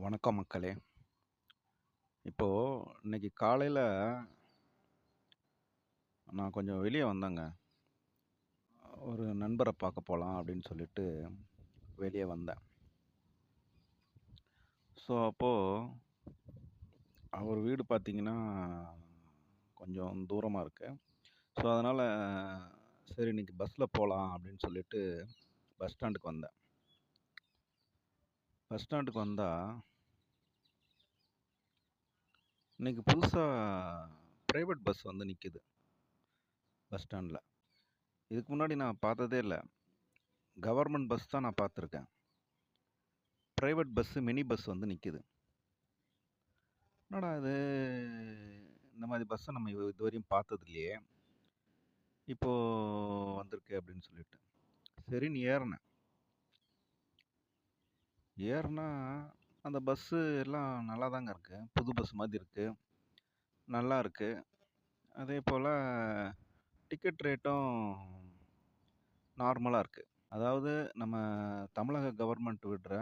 வணக்கம் மக்களே! இப்போது இன்னைக்கு காலையில் நான் கொஞ்சம் வெளியே வந்தேங்க. ஒரு நண்பரை பார்க்க போகலாம் அப்படின்னு சொல்லிட்டு வெளியே வந்தேன். ஸோ, அப்போது அவர் வீடு பார்த்திங்கன்னா கொஞ்சம் தூரமாக இருக்குது ஸோ, அதனால் சரி இன்னைக்கு பஸ்ஸில் போகலாம் அப்படின்னு சொல்லிட்டு பஸ் ஸ்டாண்டுக்கு வந்தேன். பஸ் ஸ்டாண்டுக்கு வந்தால் இன்னைக்கு புதுசாக ப்ரைவேட் பஸ் வந்து நிற்கிது பஸ் ஸ்டாண்டில் இதுக்கு முன்னாடி நான் பார்த்ததே இல்லை கவர்மெண்ட் பஸ் தான் நான் பார்த்துருக்கேன். ப்ரைவேட் பஸ்ஸு, மினி பஸ் வந்து நிற்கிது என்னடா இது! இந்த மாதிரி பஸ்ஸை நம்ம இது இதுவரையும் பார்த்தது இல்லையே! இப்போ வந்திருக்கு அப்படின்னு சொல்லிட்டு. சரின்னு ஏறுனேன். ஏறுனா, அந்த பஸ்ஸு எல்லாம் நல்லாதாங்க இருக்குது புது பஸ் மாதிரி இருக்குது நல்லா இருக்குது அதே போல் டிக்கெட் ரேட்டும் நார்மலாக இருக்குது அதாவது நம்ம தமிழக கவர்மெண்ட் விடுற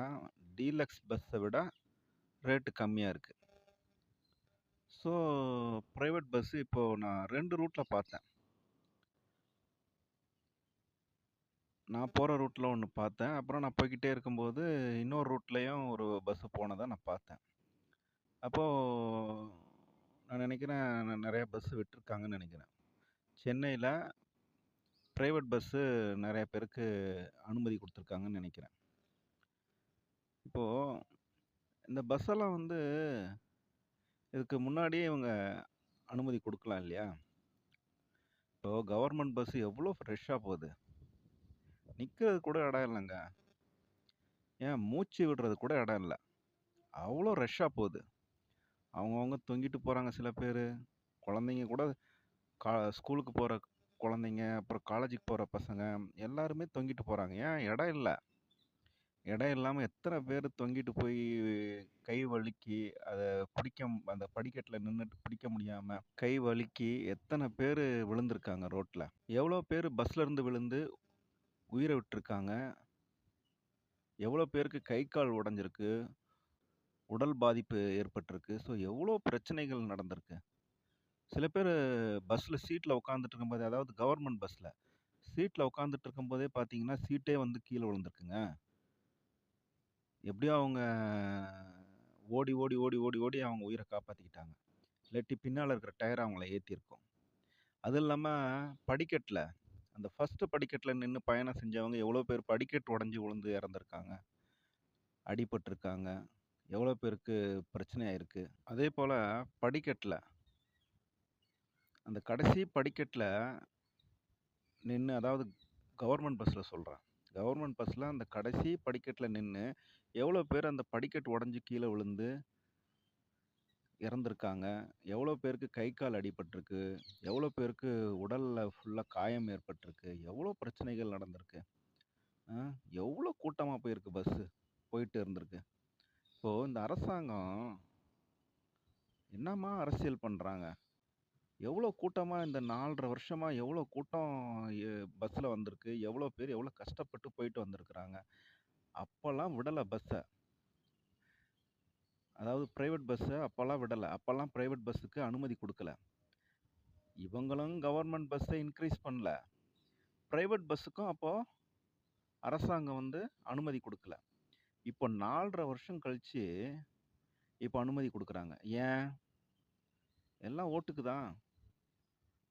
டீலக்ஸ் பஸ்ஸை விட ரேட்டு கம்மியாக இருக்குது ஸோ, பிரைவேட் பஸ்ஸு இப்போது நான் ரெண்டு ரூட்டில் பார்த்தேன். நான் போகிற ரூட்டில் ஒன்று பார்த்தேன். அப்புறம் நான் போய்க்கிட்டே இருக்கும்போது, இன்னொரு ரூட்லேயும் ஒரு பஸ்ஸு போனதை நான் பார்த்தேன். அப்போது நான் நினைக்கிறேன், நிறையா பஸ்ஸு விட்டிருக்காங்கன்னு விட்டுருக்காங்கன்னு நினைக்கிறேன். சென்னையில் ப்ரைவேட் பஸ்ஸு நிறைய பேருக்கு அனுமதி கொடுத்துருக்காங்கன்னு நினைக்கிறேன். இப்போது இந்த பஸ்ஸெல்லாம் வந்து இதுக்கு முன்னாடியே இவங்க அனுமதி கொடுக்கலாம் இல்லையா? இப்போது கவர்மெண்ட் பஸ்ஸு எவ்வளோ ஃப்ரெஷ்ஷாக போகுது. நிற்கிறது கூட இடம் இல்லைங்க. ஏன் மூச்சு விடுறது கூட இடம் இல்லை. அவ்வளோ ரஷ்ஷாக போகுது. அவங்கவுங்க தொங்கிட்டு போகிறாங்க சில பேர். குழந்தைங்க கூட கா ஸ்கூலுக்கு போகிற குழந்தைங்க, அப்புறம் காலேஜுக்கு போகிற பசங்க எல்லாருமே தொங்கிட்டு போகிறாங்க ஏன்? இடம் இல்லை. இடம் இல்லாமல் எத்தனை பேர் தொங்கிட்டு போய் கை வழுக்கி, அதை பிடிக்க அந்த படிக்கட்டில் நின்றுட்டு பிடிக்க முடியாமல் கை வழுக்கி எத்தனை பேர் விழுந்திருக்காங்க ரோட்டில் எவ்வளோ பேர் பஸ்லேருந்து விழுந்து உயிரை விட்டுருக்காங்க. எவ்வளோ பேருக்கு கை, கால் உடைஞ்சிருக்கு. உடல் பாதிப்பு ஏற்பட்டிருக்கு. ஸோ, எவ்வளோ பிரச்சனைகள் நடந்திருக்கு. சில பேர் பஸ்ஸில் சீட்டில் உட்காந்துட்டு இருக்கும்போதே அதாவது கவர்மெண்ட் பஸ்ஸில் சீட்டில் உட்காந்துட்டு இருக்கும்போதே பார்த்தீங்கன்னா, சீட்டே வந்து கீழே விழுந்திருக்குங்க. எப்படியோ அவங்க ஓடி, ஓடி, ஓடி, ஓடி, ஓடி அவங்க உயிரை காப்பாற்றிக்கிட்டாங்க இல்லாட்டி பின்னால் இருக்கிற டயர் அவங்கள ஏற்றிருக்கோம் அதுவும் இல்லாமல் படிக்கட்டில் அந்த ஃபஸ்ட்டு படிக்கட்டில் நின்று பயணம் செஞ்சவங்க எவ்வளோ பேர் படிக்கட்டு உடஞ்சி விழுந்து இறந்துருக்காங்க. அடிபட்டிருக்காங்க. எவ்வளோ பேருக்கு பிரச்சனையாக இருக்குது அதே போல் படிக்கட்டில் அந்த கடைசி படிக்கட்டில் நின்று அதாவது கவர்மெண்ட் பஸ்ஸில் சொல்கிறேன் கவர்மெண்ட் பஸ்ஸில் அந்த கடைசி படிக்கட்டில் நின்று எவ்வளோ பேர் அந்த படிக்கட்டு உடஞ்சி கீழே விழுந்து இறந்துருக்காங்க எவ்வளோ பேருக்கு கை, கால் அடிபட்டிருக்கு. எவ்வளோ பேருக்கு உடலில் ஃபுல்லாக காயம் ஏற்பட்டிருக்கு. எவ்வளோ பிரச்சனைகள் நடந்திருக்கு. எவ்வளோ கூட்டமாக போயிருக்கு பஸ்ஸு. போயிட்டு இருந்திருக்கு. இப்போது இந்த அரசாங்கம் என்னம்மா அரசியல் பண்ணுறாங்க எவ்வளோ கூட்டமாக இந்த நாலரை வருஷமாக எவ்வளோ கூட்டம் எ வந்திருக்கு. எவ்வளோ பேர் எவ்வளோ கஷ்டப்பட்டு போயிட்டு வந்திருக்கிறாங்க. அப்போல்லாம் விடலை பஸ்ஸை அதாவது ப்ரைவேட் பஸ்ஸை அப்போல்லாம் விடலை அப்போல்லாம் ப்ரைவேட் பஸ்ஸுக்கு அனுமதி கொடுக்கல இவங்களும் கவர்மெண்ட் பஸ்ஸை இன்க்ரீஸ் பண்ணல. ப்ரைவேட் பஸ்ஸுக்கும் அப்போது அரசாங்கம் வந்து அனுமதி கொடுக்கல இப்போ 4 1/2 வருஷம் கழிச்சு, இப்போ அனுமதி கொடுக்குறாங்க ஏன்? எல்லாம் ஓட்டுக்கு தான்.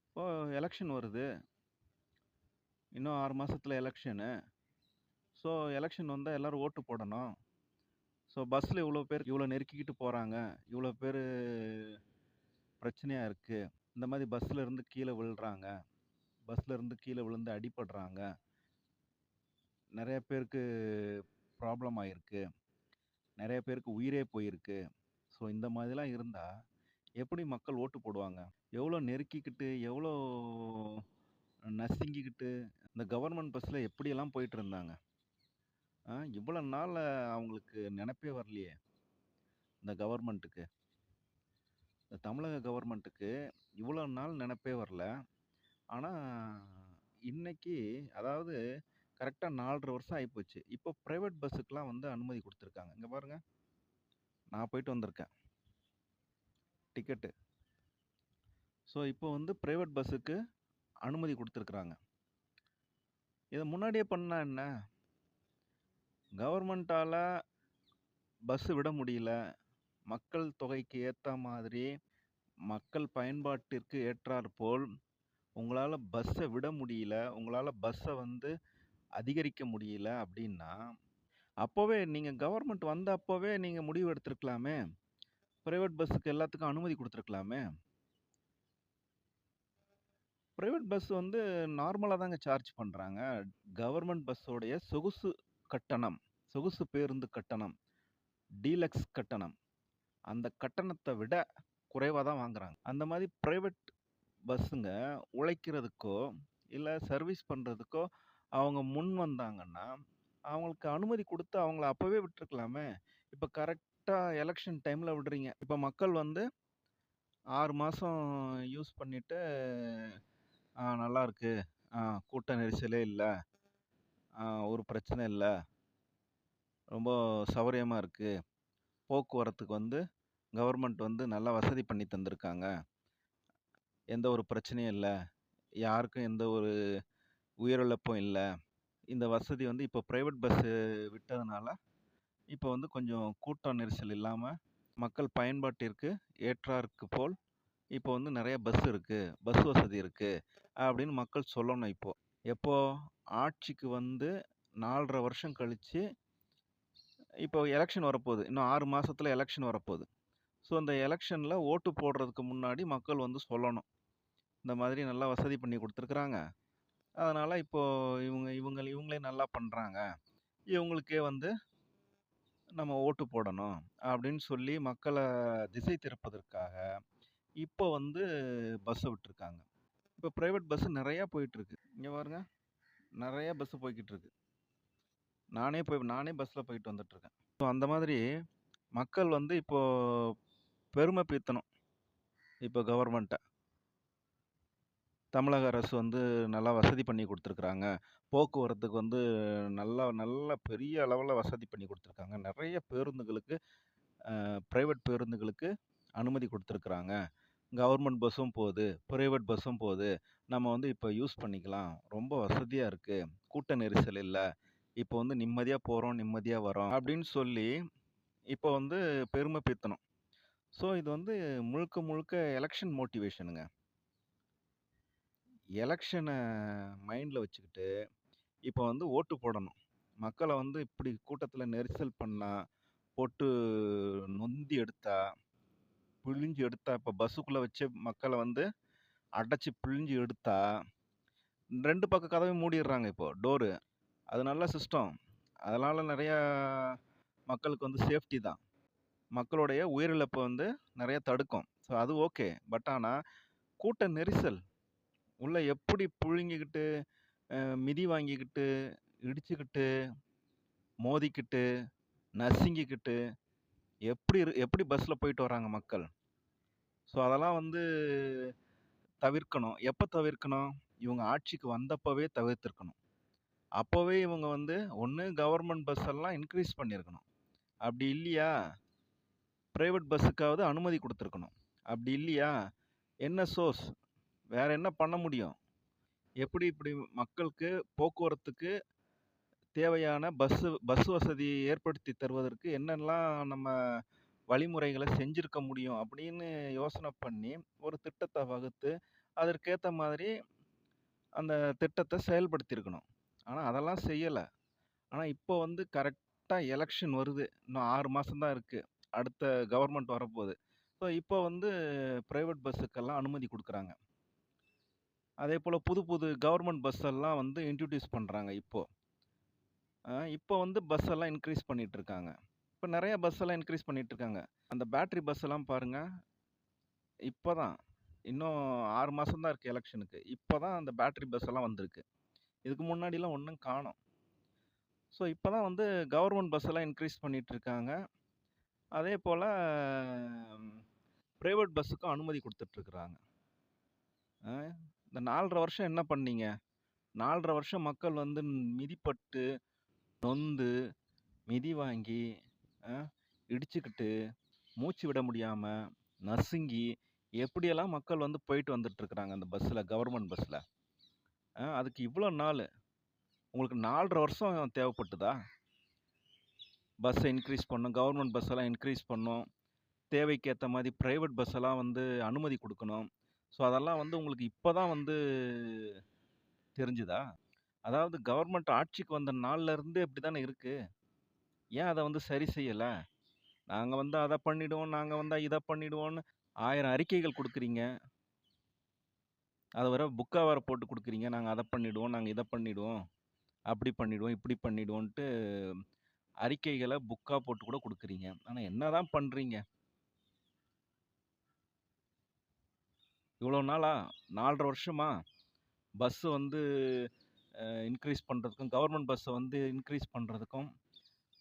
இப்போ எலெக்ஷன் வருது. இன்னும் 6 மாசத்துல எலக்ஷனு. ஸோ, எலெக்ஷன் வந்தால் எல்லோரும் ஓட்டு போடணும். ஸோ, பஸ்ஸில் இவ்வளோ பேர் இவ்வளோ நெருக்கிக்கிட்டு போகிறாங்க இவ்வளோ பேர் பிரச்சனையாக இருக்குது இந்த மாதிரி பஸ்ஸில் இருந்து கீழே விழுறாங்க. பஸ்ஸில் இருந்து கீழே விழுந்து அடிபடுறாங்க. நிறைய பேருக்கு ப்ராப்ளம் ஆகிருக்கு நிறைய பேருக்கு உயிரே போயிருக்கு. ஸோ, இந்த மாதிரிலாம் இருந்தால் எப்படி மக்கள் ஓட்டு போடுவாங்க? எவ்வளோ நெருக்கிக்கிட்டு, எவ்வளோ நசுங்கிக்கிட்டு, இந்த கவர்மெண்ட் பஸ்ஸில் எப்படியெல்லாம் போயிட்டு இருந்தாங்க. ஆ இவ்வளோ நாள் அவங்களுக்கு நினைப்பே வரலையே! இந்த கவர்மெண்ட்டுக்கு. இந்த தமிழக கவர்மெண்ட்டுக்கு இவ்வளோ நாள் நினைப்பே வரல. ஆனால் இன்னைக்கு அதாவது கரெக்டாக நாலரை வருஷம் ஆகிப்போச்சு இப்போ ப்ரைவேட் பஸ்ஸுக்கெலாம் வந்து அனுமதி கொடுத்துருக்காங்க இங்கே பாருங்கள் நான் போயிட்டு வந்திருக்கேன். டிக்கெட்டு. ஸோ, இப்போ வந்து ப்ரைவேட் பஸ்ஸுக்கு அனுமதி கொடுத்துருக்குறாங்க இதை முன்னாடியே பண்ணால் என்ன? கவர்மெண்ட்டால் பஸ்ஸு விட முடியல. மக்கள் தொகைக்கு ஏற்ற மாதிரி, மக்கள் பயன்பாட்டிற்கு ஏற்றாற்போல் உங்களால் பஸ்ஸை விட முடியல. உங்களால் பஸ்ஸை வந்து அதிகரிக்க முடியல அப்படின்னா அப்போவே நீங்கள் கவர்மெண்ட் வந்த அப்போவே நீங்கள் முடிவு எடுத்துருக்கலாமே ப்ரைவேட் பஸ்ஸுக்கு எல்லாத்துக்கும் அனுமதி கொடுத்துருக்கலாமே ப்ரைவேட் பஸ் வந்து நார்மலாக தாங்க சார்ஜ் பண்ணுறாங்க கவர்மெண்ட் பஸ்ஸோடைய சொகுசு கட்டணம், சொகுசு பேருந்து கட்டணம், டீலக்ஸ் கட்டணம். அந்த கட்டணத்தை விட குறைவாக தான் வாங்குறாங்க. அந்த மாதிரி ப்ரைவேட் பஸ்ஸுங்க உழைக்கிறதுக்கோ, இல்லை சர்வீஸ் பண்ணுறதுக்கோ அவங்க முன் வந்தாங்கன்னா, அவங்களுக்கு அனுமதி கொடுத்து அவங்கள அப்போவே விட்டுருக்கலாமே! இப்போ கரெக்டாக எலெக்ஷன் டைமில் விடுறீங்க. இப்போ மக்கள் வந்து ஆறு மாதம் யூஸ் பண்ணிட்டு, நல்லா இருக்குது ஆ கூட்ட நெரிசலே இல்லை ஆ ஒரு பிரச்சனை இல்லை ரொம்ப சௌகரியமாக இருக்குது போக்குவரத்துக்கு வந்து கவர்மெண்ட் வந்து நல்லா வசதி பண்ணி தந்திருக்காங்க. எந்த ஒரு பிரச்சனையும் இல்லை. யாருக்கும் எந்த ஒரு உயிரிழப்பும் இல்லை. இந்த வசதி வந்து இப்போ ப்ரைவேட் பஸ்ஸு விட்டதுனால, இப்போ வந்து கொஞ்சம் கூட்ட நெரிசல் இல்லாமல் மக்கள் பயன்பாட்டிற்கு ஏற்றாருக்கு போல், இப்போ வந்து நிறைய பஸ் இருக்குது பஸ் வசதி இருக்குது அப்படின்னு மக்கள் சொல்லணும் இப்போ. எப்போது ஆட்சிக்கு வந்து 4 1/2 வருஷம் கழித்து இப்போ எலெக்ஷன் வரப்போகுது இன்னும் ஆறு மாதத்தில் எலக்ஷன் வரப்போகுது ஸோ, அந்த எலெக்ஷனில் ஓட்டு போடுறதுக்கு முன்னாடி மக்கள் வந்து சொல்லணும். இந்த மாதிரி நல்லா வசதி பண்ணி கொடுத்துருக்குறாங்க அதனால் இப்போ இவங்க இவங்க இவங்களே நல்லா பண்ணுறாங்க இவங்களுக்கே வந்து நம்ம ஓட்டு போடணும். அப்படின்னு சொல்லி மக்களை திசை திருப்பதற்காக, இப்போ வந்து பஸ்ஸை விட்டுருக்காங்க. இப்போ ப்ரைவேட் பஸ்ஸு நிறையா போயிட்டுருக்கு. இங்கே பாருங்க. நிறையா பஸ்ஸு போய்கிட்டுருக்கு நானே போய் நானே பஸ்ஸில் போயிட்டு வந்துட்டுருக்கேன். ஸோ, அந்த மாதிரி மக்கள் வந்து இப்போ பெருமை பீத்தணும். இப்போ கவர்மெண்ட்டை தமிழக அரசு வந்து நல்லா வசதி பண்ணி கொடுத்துருக்குறாங்க போக்குவரத்துக்கு வந்து நல்லா நல்ல பெரிய அளவில் வசதி பண்ணி கொடுத்துருக்காங்க நிறைய பேருந்துகளுக்கு ப்ரைவேட் பேருந்துகளுக்கு அனுமதி கொடுத்துருக்குறாங்க கவர்மெண்ட் பஸ்ஸும் போது, பிரைவேட் பஸ்ஸும் போது. நம்ம வந்து இப்போ யூஸ் பண்ணிக்கலாம். ரொம்ப வசதியாக இருக்குது கூட்ட நெரிசல் இல்லை இப்போ வந்து நிம்மதியாக போகிறோம் நிம்மதியாக வரோம். அப்படின்னு சொல்லி, இப்போ வந்து பெருமை பித்தணும் ஸோ, இது வந்து முழுக்க முழுக்க எலெக்ஷன் மோட்டிவேஷனுங்க. எலெக்ஷனை மைண்டில் வச்சுக்கிட்டு, இப்போ வந்து ஓட்டு போடணும். மக்களை வந்து இப்படி கூட்டத்தில் நெரிசல் பண்ணால் போட்டு நொந்தி எடுத்தா, பிழிஞ்சு எடுத்தா, இப்போ பஸ்ஸுக்குள்ளே வச்சு மக்களை வந்து அடைச்சி பிழிஞ்சு எடுத்தா, ரெண்டு பக்கம் கதவையும் மூடிடுறாங்க இப்போ டோரு. அது நல்ல சிஸ்டம். அதனால் நிறையா மக்களுக்கு வந்து சேஃப்டி தான். மக்களுடைய உயிரிழப்பை வந்து நிறைய தடுக்கும். ஸோ, அது ஓகே. பட் ஆனால் கூட்ட நெரிசல். உள்ளே எப்படி புழுங்கிக்கிட்டு, மிதி வாங்கிக்கிட்டு, இடிச்சுக்கிட்டு, மோதிக்கிட்டு, நசுங்கிக்கிட்டு, எப்படி இரு பஸ்ஸில் போயிட்டு வராங்க மக்கள். ஸோ, அதெல்லாம் வந்து தவிர்க்கணும். எப்போ தவிர்க்கணும்? இவங்க ஆட்சிக்கு வந்தப்பவே தவிர்த்திருக்கணும். அப்போவே இவங்க வந்து ஒன்று கவர்மெண்ட் பஸ் எல்லாம் இன்க்ரீஸ் பண்ணியிருக்கணும். அப்படி இல்லையா, ப்ரைவேட் பஸ்ஸுக்காவது அனுமதி கொடுத்துருக்கணும் அப்படி இல்லையா, என்ன சோர்ஸ்? வேறு என்ன பண்ண முடியும்? எப்படி இப்படி மக்களுக்கு போக்குவரத்துக்கு தேவையான பஸ்ஸு பஸ் வசதி ஏற்படுத்தி தருவதற்கு என்னெல்லாம் நம்ம வழிமுறைகளை செஞ்சுருக்க முடியும்? அப்படின்னு யோசனை பண்ணி, ஒரு திட்டத்தை வகுத்து, அதற்கேற்ற மாதிரி அந்த திட்டத்தை செயல்படுத்தியிருக்கணும். ஆனால் அதெல்லாம் செய்யலை ஆனால் இப்போ வந்து கரெக்டாக எலெக்ஷன் வருது. இன்னும் 6 மாசம் தான் அடுத்த கவர்மெண்ட் வரப்போகுது ஸோ, இப்போ வந்து ப்ரைவேட் பஸ்ஸுக்கெல்லாம் அனுமதி கொடுக்குறாங்க அதே போல் புது புது கவர்மெண்ட் பஸ் எல்லாம் வந்து இன்ட்ரடியூஸ் பண்ணுறாங்க இப்போது இப்போ வந்து பஸ் எல்லாம் இன்கிரீஸ் பண்ணிட்டுருக்காங்க. இப்போ நிறைய பஸ் எல்லாம் இன்கிரீஸ் பண்ணிட்டுருக்காங்க. அந்த பேட்ரி பஸ் எல்லாம் இப்போ தான். இன்னும் ஆறு மாதம் தான் இருக்குது எலெக்ஷனுக்கு இப்போ தான் அந்த பேட்ரி பஸ் எல்லாம் வந்திருக்கு. இதுக்கு முன்னாடிலாம் ஒன்றும் காணும். ஸோ, இப்போ தான் வந்து கவர்மெண்ட் பஸ் எல்லாம் பண்ணிகிட்ருக்காங்க அதே போல் பிரைவேட் பஸ்ஸுக்கும் அனுமதி கொடுத்துட்ருக்குறாங்க இந்த 4 1/2 வருஷம் என்ன பண்ணீங்க? 4 1/2 வருஷம் மக்கள் வந்து மிதிப்பட்டு, நொந்து, மிதி வாங்கி, இடிச்சுக்கிட்டு, மூச்சு விட முடியாமல் நசுங்கி, எப்படியெல்லாம் மக்கள் வந்து போயிட்டு வந்துட்டுருக்குறாங்க அந்த பஸ்ஸில் கவர்மெண்ட் பஸ்ஸில் அதுக்கு இவ்வளோ நாள் உங்களுக்கு 4 1/2 வருஷம் தேவைப்பட்டுதா? பஸ்ஸை இன்க்ரீஸ் பண்ணணும். கவர்மெண்ட் பஸ்ஸெல்லாம் இன்க்ரீஸ் பண்ணணும். தேவைக்கு மாதிரி ப்ரைவேட் பிரைவேட் பஸ்ஸெல்லாம் வந்து அனுமதி கொடுக்கணும் ஸோ, அதெல்லாம் வந்து உங்களுக்கு இப்போ தான் வந்து தெரிஞ்சுதா? அதாவது கவர்மெண்ட் ஆட்சிக்கு வந்த நாள்லேருந்து இப்படி தானே இருக்குது ஏன் அதை வந்து சரி செய்யலை நாங்கள் வந்து அதை பண்ணிவிடுவோம் நாங்கள் வந்தால் இதை பண்ணிவிடுவோன்னு ஆயிரம் அறிக்கைகள் கொடுக்குறீங்க அதை வர புக்காக வேறு போட்டு கொடுக்குறீங்க நாங்கள் அதை பண்ணிவிடுவோம் நாங்கள் இதை பண்ணிடுவோம், அப்படி பண்ணிவிடுவோம் இப்படி பண்ணிவிடுவோன்ட்டு அறிக்கைகளை புக்காக போட்டு கூட கொடுக்குறீங்க ஆனால் என்ன என்னதான் பண்ணுறீங்க இவ்வளோ நாளா? நாலரை வருஷமா? பஸ்ஸு வந்து இன்க்ரீஸ் பண்ணுறதுக்கும் கவர்மெண்ட் பஸ்ஸை வந்து இன்க்ரீஸ் பண்ணுறதுக்கும்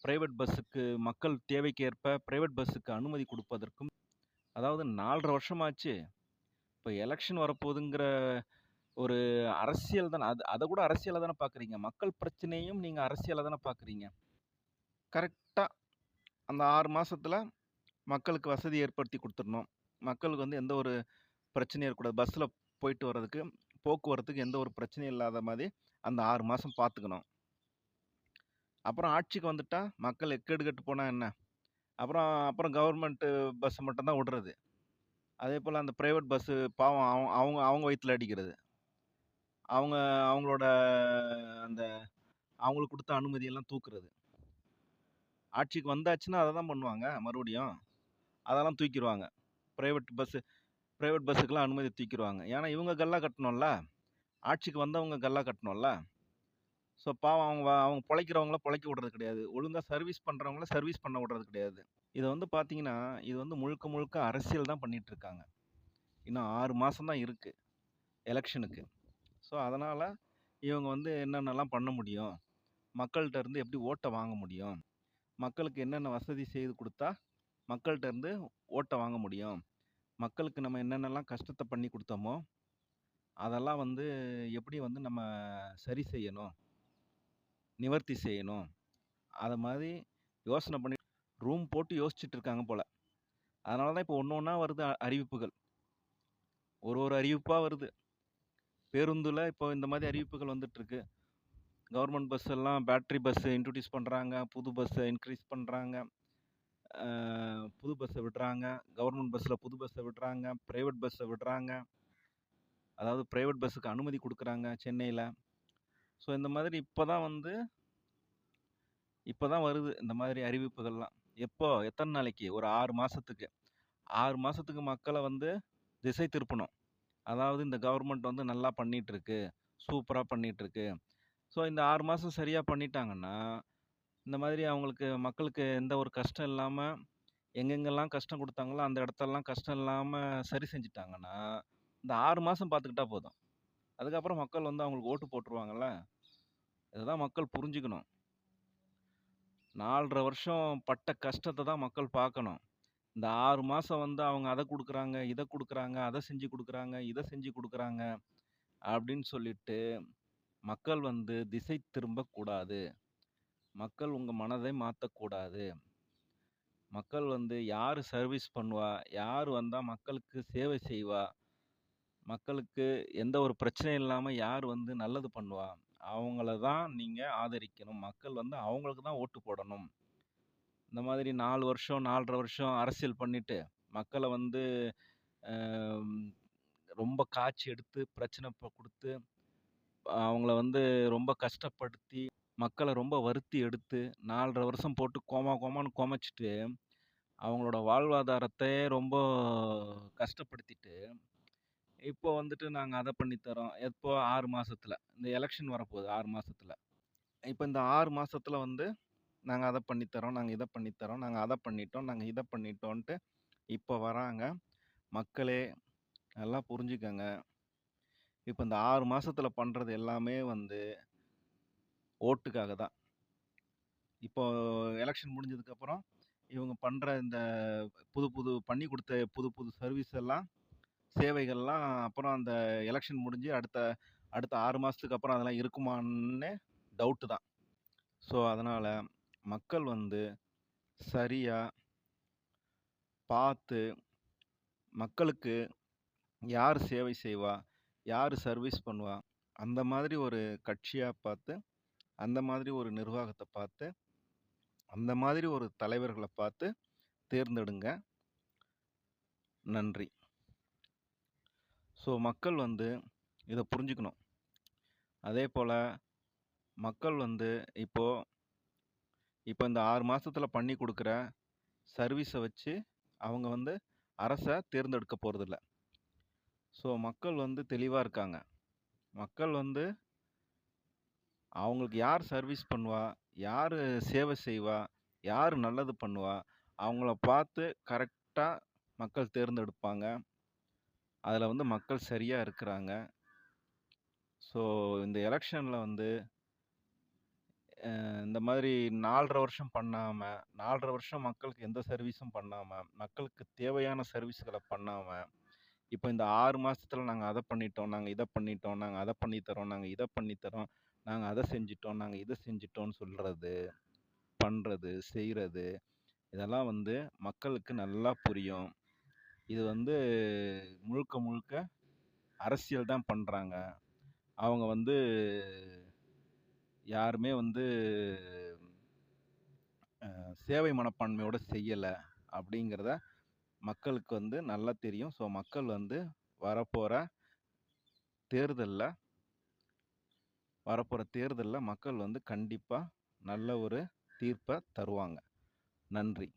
ப்ரைவேட் பஸ்ஸுக்கு மக்கள் தேவைக்கேற்ப ப்ரைவேட் பஸ்ஸுக்கு அனுமதி கொடுப்பதற்கும் அதாவது 4 1/2 வருஷமாச்சு. இப்போ எலெக்ஷன் வரப்போகுதுங்கிற ஒரு அரசியல் தானே அது அதை கூட அரசியலாக தானே பார்க்குறீங்க. மக்கள் பிரச்சனையும் நீங்கள் அரசியலாக தானே பார்க்குறீங்க. கரெக்டாக அந்த ஆறு மாதத்தில் மக்களுக்கு வசதி ஏற்படுத்தி கொடுத்துடணும் மக்களுக்கு வந்து எந்த ஒரு பிரச்சனையும் இருக்கக்கூடாது. பஸ்ஸில் போயிட்டு வர்றதுக்கு, போக்குவரத்துக்கு எந்த ஒரு பிரச்சனையும் இல்லாத மாதிரி அந்த ஆறு மாதம் பார்த்துக்கணும். அப்புறம் ஆட்சிக்கு வந்துட்டால் மக்கள் எக்கேடு கெட்டு போனால் என்ன? அப்புறம் அப்புறம் கவர்மெண்ட்டு பஸ்ஸை மட்டும்தான் விடுறது அதே போல் அந்த ப்ரைவேட் பஸ்ஸு பாவம் அவங்க அவங்க அவங்க வயிற்றுல அடிக்கிறது. அவங்க அவங்களோட அந்த அவங்களுக்கு கொடுத்த அனுமதியெல்லாம் தூக்குறது. ஆட்சிக்கு வந்தாச்சுன்னா அதை தான் பண்ணுவாங்க மறுபடியும். அதெல்லாம் தூக்கிருவாங்க. ப்ரைவேட் பஸ்ஸு ப்ரைவேட் பஸ்ஸுக்கெல்லாம் அனுமதி தூக்கிடுவாங்க ஏன்னா இவங்க கல்லா கட்டணும்ல. ஆட்சிக்கு வந்தவங்க கல்லா கட்டணும்ல. ஸோ பாவம் அவங்க அவங்க பிழைக்கிறவங்கள பிழைக்க விடுறது கிடையாது. ஒழுங்காக சர்வீஸ் பண்ணுறவங்கள சர்வீஸ் பண்ண விடுறது கிடையாது. இதை வந்து பார்த்தீங்கன்னா, இது வந்து முழுக்க முழுக்க அரசியல் தான் பண்ணிகிட்டு இருக்காங்க. இன்னும் ஆறு மாதம் தான் இருக்குது எலெக்ஷனுக்கு ஸோ, அதனால் இவங்க வந்து என்னென்னலாம் பண்ண முடியும்? மக்கள்கிட்ட இருந்து எப்படி ஓட்டை வாங்க முடியும்? மக்களுக்கு என்னென்ன வசதி செய்து கொடுத்தா மக்கள்கிட்ட இருந்து ஓட்டை வாங்க முடியும்? மக்களுக்கு நம்ம என்னென்னலாம் கஷ்டத்தை பண்ணி கொடுத்தோமோ அதெல்லாம் வந்து எப்படி வந்து நம்ம சரி செய்யணும்? நிவர்த்தி செய்யணும். அதை மாதிரி யோசனை பண்ணி ரூம் போட்டு யோசிச்சுட்டு இருக்காங்க போல் அதனால தான் இப்போ ஒன்று ஒன்றா வருது அ அறிவிப்புகள். ஒரு ஒரு அறிவிப்பாக வருது. பேருந்தில் இப்போ இந்த மாதிரி அறிவிப்புகள் வந்துட்டுருக்கு. கவர்மெண்ட் பஸ் எல்லாம் பேட்ரி பஸ்ஸு இன்ட்ரடியூஸ் பண்ணுறாங்க புது பஸ்ஸை இன்க்ரீஸ் பண்ணுறாங்க புது பஸ்ஸை விடுறாங்க. கவர்மெண்ட் பஸ்ஸில் புது பஸ்ஸை விடுறாங்க. ப்ரைவேட் பஸ்ஸை விடுறாங்க. அதாவது பிரைவேட் பஸ்ஸுக்கு அனுமதி கொடுக்குறாங்க சென்னையில் ஸோ, இந்த மாதிரி இப்போ தான் வந்து இப்போ தான் வருது இந்த மாதிரி அறிவிப்புகள்லாம். எப்போ? எத்தனை நாளைக்கு? ஒரு ஆறு மாதத்துக்கு ஆறு மாதத்துக்கு மக்களை வந்து திசை திருப்பணும். அதாவது இந்த கவர்மெண்ட் வந்து நல்லா பண்ணிகிட்ருக்கு சூப்பராக பண்ணிகிட்ருக்கு ஸோ, இந்த ஆறு மாதம் சரியாக பண்ணிட்டாங்கன்னா, இந்த மாதிரி அவங்களுக்கு மக்களுக்கு எந்த ஒரு கஷ்டம் இல்லாமல் எங்கெங்கெல்லாம் கஷ்டம் கொடுத்தாங்களோ அந்த இடத்தெல்லாம் கஷ்டம் இல்லாமல் சரி செஞ்சுட்டாங்கன்னா, இந்த ஆறு மாதம் பார்த்துக்கிட்டா போதும். அதுக்கப்புறம் மக்கள் வந்து அவங்களுக்கு ஓட்டு போட்டுருவாங்கள இதை தான் மக்கள் புரிஞ்சுக்கணும். 4 1/2 வருஷம் பட்ட கஷ்டத்தை தான் மக்கள் பார்க்கணும். இந்த ஆறு மாதம் வந்து அவங்க அதை கொடுக்குறாங்க இதை கொடுக்குறாங்க அதை செஞ்சு கொடுக்குறாங்க இதை செஞ்சு கொடுக்குறாங்க அப்படின்னு சொல்லிட்டு, மக்கள் வந்து திசை திரும்பக்கூடாது. மக்கள் உங்கள் மனதை மாற்றக்கூடாது மக்கள் வந்து யார் சர்வீஸ் பண்ணுவா? யார் வந்தால் மக்களுக்கு சேவை செய்வா? மக்களுக்கு எந்த ஒரு பிரச்சனையும் இல்லாமல் யார் வந்து நல்லது பண்ணுவா? அவங்கள தான் நீங்கள் ஆதரிக்கணும். மக்கள் வந்து அவங்களுக்கு தான் ஓட்டு போடணும். இந்த மாதிரி நாலு வருஷம், 4 1/2 வருஷம் அரசியல் பண்ணிட்டு, மக்களை வந்து ரொம்ப காய்ச்சி எடுத்து, பிரச்சனை கொடுத்து அவங்கள வந்து ரொம்ப கஷ்டப்படுத்தி, மக்களை ரொம்ப வருத்தி எடுத்து, 4 1/2 வருஷம் போட்டு கோமா கோமான்னு கோமச்சிட்டு அவங்களோட வாழ்வாதாரத்தையே ரொம்ப கஷ்டப்படுத்திட்டு, இப்போ வந்துட்டு நாங்கள் அதை பண்ணித்தரோம் எப்போ? ஆறு மாதத்தில் இந்த எலெக்ஷன் வரப்போகுது ஆறு மாதத்தில் இப்போ இந்த ஆறு மாதத்தில் வந்து, நாங்கள் அதை பண்ணித்தரோம் நாங்கள் இதை பண்ணித்தரோம் நாங்கள் அதை பண்ணிட்டோம், நாங்கள் இதை பண்ணிட்டோன்ட்டு இப்போ வராங்க. மக்களே நல்லா புரிஞ்சுக்கங்க. இப்போ இந்த ஆறு மாதத்தில் பண்ணுறது எல்லாமே வந்து ஓட்டுக்காக தான். இப்போ எலக்ஷன் முடிஞ்சதுக்கப்புறம், இவங்க பண்ணுற இந்த புது புது பண்ணி கொடுத்த புது புது சர்வீஸ் எல்லாம், சேவைகள்லாம் அப்புறம் அந்த எலெக்ஷன் முடிஞ்சு அடுத்த அடுத்த ஆறு மாதத்துக்கு அப்புறம் அதெல்லாம் இருக்குமான்னு டவுட்டு தான். ஸோ, அதனால் மக்கள் வந்து சரியாக பார்த்து மக்களுக்கு யார் சேவை செய்வா? யார் சர்வீஸ் பண்ணுவா? அந்த மாதிரி ஒரு கட்சியாக பார்த்து, அந்த மாதிரி ஒரு நிர்வாகத்தை பார்த்து, அந்த மாதிரி ஒரு தலைவர்களை பார்த்து தேர்ந்தெடுங்க. நன்றி. ஸோ மக்கள் வந்து இதை புரிஞ்சுக்கணும். அதே போல் மக்கள் வந்து இப்போது இப்போ இந்த ஆறு மாதத்தில் பண்ணி கொடுக்குற சர்வீஸை வச்சு அவங்க வந்து அரசை தேர்ந்தெடுக்க போகிறதில்ல ஸோ மக்கள் வந்து தெளிவாக இருக்காங்க. மக்கள் வந்து அவங்களுக்கு யார் சர்வீஸ் பண்ணுவா? யார் சேவை செய்வா? யார் நல்லது பண்ணுவா? அவங்கள பார்த்து கரெக்டாக மக்கள் தேர்ந்தெடுப்பாங்க. அதில் வந்து மக்கள் சரியாக இருக்கிறாங்க. ஸோ இந்த எலெக்ஷனில் வந்து இந்த மாதிரி 4 1/2 வருஷம் பண்ணாமல் நாலரை வருஷம் மக்களுக்கு எந்த சர்வீஸும் பண்ணாமல் மக்களுக்கு தேவையான சர்வீஸுகளை பண்ணாமல் இப்போ இந்த ஆறு மாதத்தில் நாங்கள் அதை பண்ணிட்டோம், நாங்கள் இதை பண்ணிட்டோம், நாங்கள் அதை பண்ணித்தரோம் நாங்கள் இதை பண்ணித்தரோம் நாங்கள் அதை செஞ்சிட்டோம் நாங்கள் செஞ்சுட்டோம், நாங்க சொல்கிறது பண்ணுறது செய்கிறது இதெல்லாம் வந்து மக்களுக்கு நல்லா புரியும். இது வந்து முழுக்க முழுக்க அரசியல் தான் பண்ணுறாங்க அவங்க வந்து யாருமே வந்து சேவை மனப்பான்மையோட செய்யலை அப்படிங்கிறத மக்களுக்கு வந்து நல்லா தெரியும். ஸோ மக்கள் வந்து வரப்போகிற தேர்தலில் வரப்போகிற தேர்தலில் மக்கள் வந்து கண்டிப்பாக நல்ல ஒரு தீர்ப்பை தருவாங்க. நன்றி.